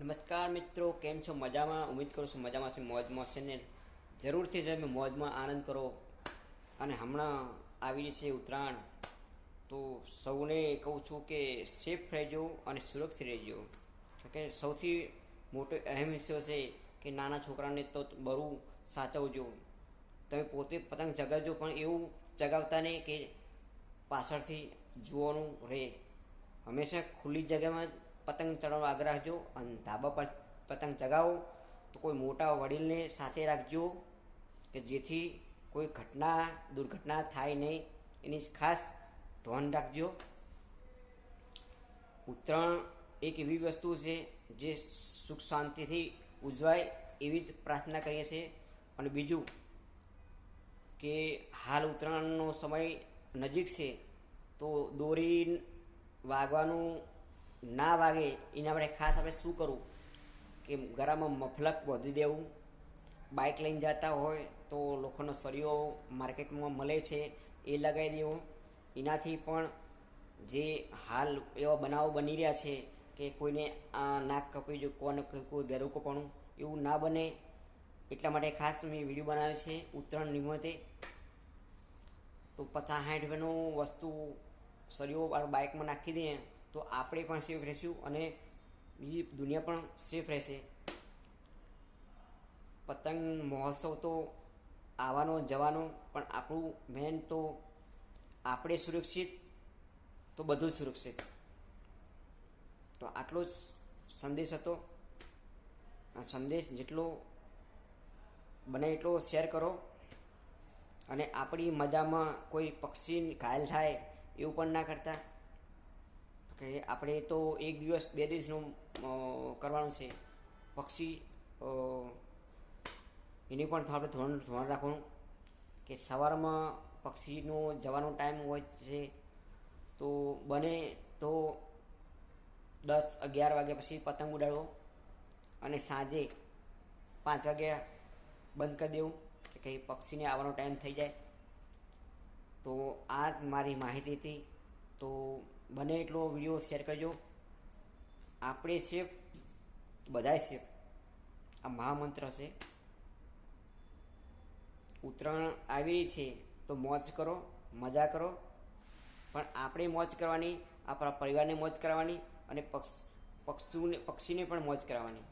નમસ્કાર મિત્રો, કેમ છો? મજામાં? ઉમેદ કરું છું મજામાં છે. મોજમાં છે ને જરૂરથી તમે મોજમાં આનંદ કરો. અને હમણાં આવી છે ઉત્તરાયણ. તો સૌને કહું છું કે સેફ રહેજો અને સુરક્ષિત રહેજો. કે સૌથી મોટો અહેમ હિસ્સો છે કે નાના છોકરાને તો બરું સાચવજો. તમે પોતે પતંગ ચગાવજો, પણ એવું ચગાવતા નહીં કે પાછળથી જોવાનું રહે. હંમેશા ખુલ્લી જગ્યામાં પતંગ ચડાવવાનો આગ્રહ અને ધાબા પર પતંગ ચગાવો, તો કોઈ મોટા વડીલને સાથે રાખજો કે જેથી કોઈ ઘટના, દુર્ઘટના થાય નહીં. એની ખાસ ધ્યાન રાખજો. ઉત્તરાયણ એક એવી વસ્તુ છે જે સુખ શાંતિથી ઉજવાય એવી જ પ્રાર્થના કરીએ છીએ. અને બીજું કે હાલ ઉત્તરાયણનો સમય નજીક છે, તો દોરી વાગવાનું ના વાગે, એના માટે ખાસ આપણે શું કરવું કે ગળામાં મફલક વધી દેવું. બાઇક લઈને જતા હોય તો લોખંડનો સળિયો માર્કેટમાં મળે છે, એ લગાવી દેવો. એનાથી પણ જે હાલ એવા બનાવો બની રહ્યા છે કે કોઈને આ નાક કપાઈ જો કોને કોઈ ગેરું કપાણું એવું ના બને. એટલા માટે ખાસ મેં વીડિયો બનાવ્યો છે, ઉત્તરાયણ નિમિત્તે. તો પચાસ સાઠ રૂપિયાનું વસ્તુ સળિયો બાઇકમાં નાખી દઈએ. તો આપણે પણ સેફ રહીશું અને બીજી દુનિયા પણ સેફ રહેશે. પતંગ મહોત્સવ તો આવવાનો જવાનો, પણ આપણું મેન તો આપણે સુરક્ષિત, તો બધું સુરક્ષિત. તો આટલો જ સંદેશ હતો. સંદેશ જેટલો બને એટલો શેર કરો. અને આપણી મજામાં કોઈ પક્ષી ઘાયલ થાય એવું પણ ના કરતા. કે આપણે તો એક દિવસ બે દિવસનું કરવાનું છે. પક્ષી એની પણ આપણે ધોરણ ધોરણ રાખવાનું કે સવારમાં પક્ષીનો જવાનો ટાઈમ હોય છે, તો બને તો દસ અગિયાર વાગ્યા પછી પતંગ ઉડાડવો અને સાંજે પાંચ વાગ્યા બંધ કરી દેવું કે કંઈ પક્ષીને આવવાનો ટાઈમ થઈ જાય. તો આ મારી માહિતી હતી. તો બને એટલો વીડિયો શેર કરજો. આપણે સેફ બધાય સેફ આ મહામંત્ર છે. ઉત્તરાયણ આવી છે, તો મોજ કરો, મજા કરો. પણ આપણે મોજ કરવાની, આપણા પરિવારને મોજ કરવાની અને પક્ષ, પક્ષીને પક્ષીને પણ મોજ કરાવવાની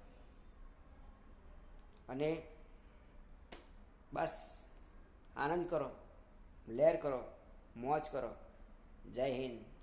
અને બસ આનંદ કરો, લહેર કરો, મોજ કરો. જય હિન્દ